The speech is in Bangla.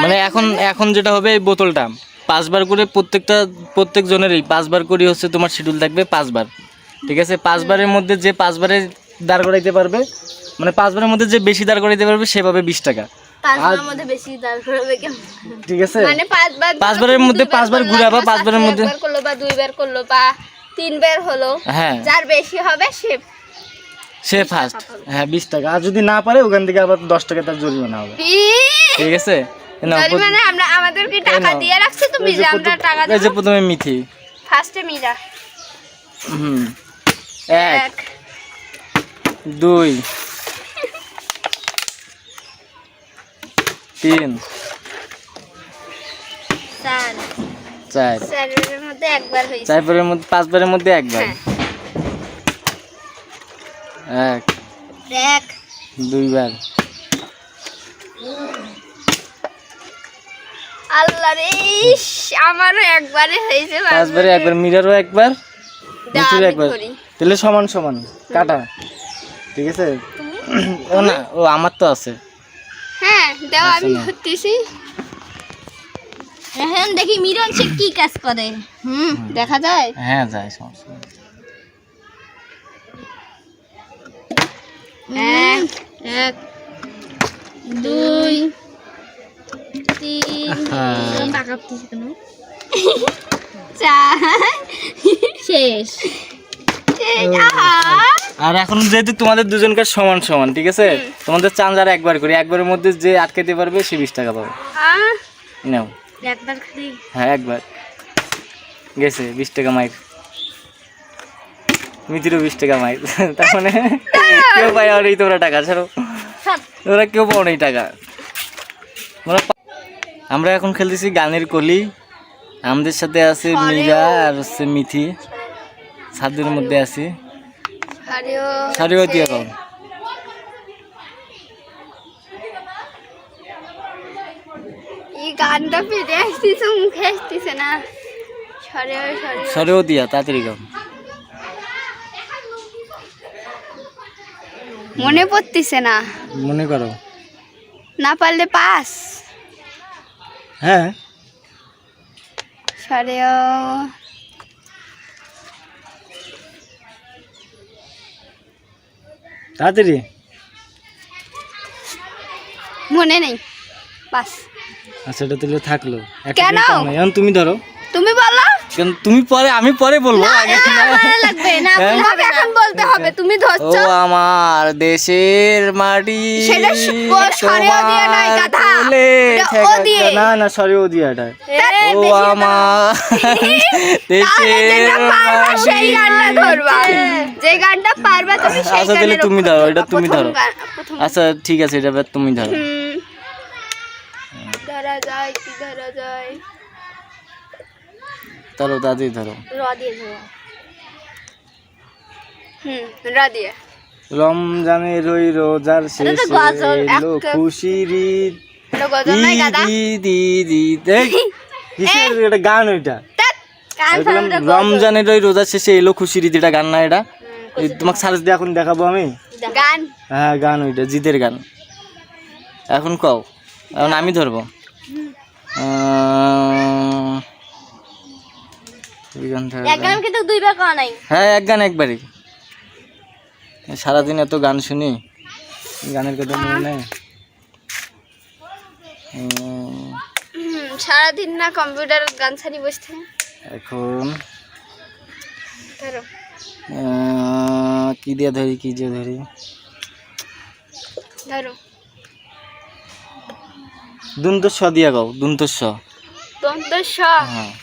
মানে এখন এখন যেটা হবে এই বোতলটা। পাঁচবার করে প্রত্যেকটা প্রত্যেক জনেরই পাঁচবার করে হচ্ছে তোমার শিডিউল থাকবে পাঁচবার। ঠিক আছে? পাঁচবারের মধ্যে যে পাঁচবারে দাঁড় করাইতে পারবে মানে পাঁচবারের মধ্যে যে বেশি দাঁড় করাইতে পারবে সে পাবে বিশ টাকা। পাঁচবারের মধ্যে ঠিক আছে? মানে পাঁচবার পাঁচবারের মধ্যে পাঁচবার ঘুরাবা, পাঁচবারের মধ্যে- করল বা দুইবার করল বা তিনবার হলো হ্যাঁ। যার বেশি হবে সে সে ফার্স্ট হ্যাঁ বিশ টাকা। আর যদি না পারে ওখান থেকে আবার দশ টাকা তার জরিমানা হবে। ঠিক আছে? মানে আমরা আমাদেরকে টাকা দিয়ে রাখছি তুমি যে আমরা টাকা এই যে প্রথমে মিথি ফার্স্টে মিরা। হুম। এক। দুই তিন চার। চার। চারের মধ্যে একবার হয়েছে। চারবারের মধ্যে পাঁচবারের মধ্যে একবার। হ্যাঁ। এক এক। দুইবার। আল্লাহ রে আমারও একবারে হয়েছে পাঁচবারে একবার মিরারও একবার একবার। তাহলে সমান সমান কাটা। ঠিক আছে? ও না ও আমার তো আছে। হ্যাঁ দাও আমি। ধরতেছি। এখন দেখি মিরন সে কি কাজ করে। হুম দেখা যায়? হ্যাঁ যায় সমস্যা এক দুই তিন হ্যাঁ। টাকা দিছে কেন চার শেষ। শেষ, আর এখন যেহেতু তোমাদের দুজনকার সমান সমান ঠিক আছে? তোমাদের চান্দার একবার করে। একবারের মধ্যে যে আটকাতে পারবে সে বিশ টাকা পাবে। নাও। একবার হ্যাঁ একবার। গেছে বিশ টাকা মাইর। মিতিরও বিশ টাকা মাইর। তার মানে কেউ পাই আর এই তোমরা টাকা ছাড়ো। তোমরা কেউ পাও না এই টাকা। আমরা এখন খেলতেছি গানের কলি। আমাদের সাথে আছে মীরা আর হচ্ছে মিথি। ছাদের মধ্যে আছি। সারিও দিয়ে পাও গানটা ফিরে আসতেছে মুখে আসতেছে না। সরে সরে সরেও দিয়া তাড়াতাড়ি গাও। মনে পড়তেছে না। মনে করো। না পারলে পাস। হ্যাঁ। তাড়াতাড়ি। মনে নেই বাস। আচ্ছা এটা তাহলে থাকল। কেন? তুমি ধরো। তুমি বলো। কেন তুমি পরে আমি পরে বলব? আগে লাগবে। না হ্যাঁ? এখন বলতে হবে। তুমি ও ধরছো আমার দেশের মাটি সেটা সরেও দিয়ে নয়, গাধা। ও দিয়ে। না না সরেও দিয়ে ও আমার দেশের যেটা সেই গানটা ধরবা। যে গানটা পারবা তুমি সেই আচ্ছা, তাহলে তুমি ধরো, এটা তুমি ধরো। আচ্ছা ঠিক আছে এটা তুমি ধরো। ধরা যায় কি ধরা যায়। ধরো তাড়াতাড়ি ধরো। র দিয়ে ধরো। হুম র দিয়ে। রমজানের ওই রোজার শেষে এলো খুশির এটা গান ওইটা। রমজানের ওই রোজার শেষে এলো খুশির ঈদ এটা গান না এটা? তোমাকে সার্চ দিয়ে এখন দেখাবো আমি? গান। হ্যাঁ গান ওইটা জিদের গান। এখন কও এখন আমি ধরবো আহ, এই গান। এক গান কিন্তু দুইবার করা নাই। হ্যাঁ এক গান একবারই। সারাদিন এত গান শুনি গানের কথা মনে। নেই সারাদিন না কম্পিউটার গান ছাড়ি বসতে। এখন। ধরো। কি দিয়ে ধরি কি দিয়ে ধরি? ধরো। দুন্তস্ব দিয়া গাও দুন্তস্ব। দন্ত স হ্যাঁ।